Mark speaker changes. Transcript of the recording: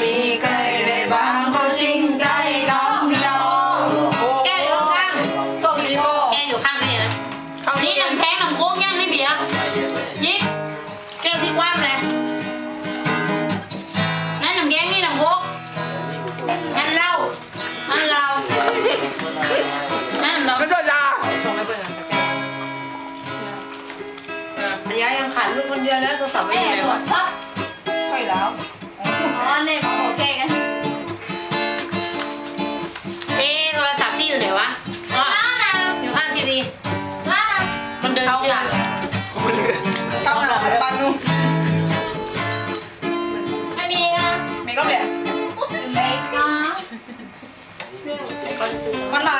Speaker 1: มีใครได้บ้างก็จริงใจเราแก
Speaker 2: อยู่ข้างไหนข้างนี้น้ำแกงน้ำโค้งย่างนี่เบียร์นี่แก้วที่กว้างเลยนั่นน้ำแกงนี่น้ำโค้งนั่เหล้านั่นเรานั่นเไม่โด
Speaker 3: นลา
Speaker 2: อันยยังขาดลูกคนเดียวแล้วโทรศัพ
Speaker 4: ท์ไม่อยู่ไหวะ
Speaker 2: วะ
Speaker 4: อ๋อ
Speaker 2: อยู่ข้างทีวี
Speaker 4: ล้
Speaker 2: มันเดินเชื่อม
Speaker 1: เข้าหลังปันนู่นไม่ก็แบบมันมา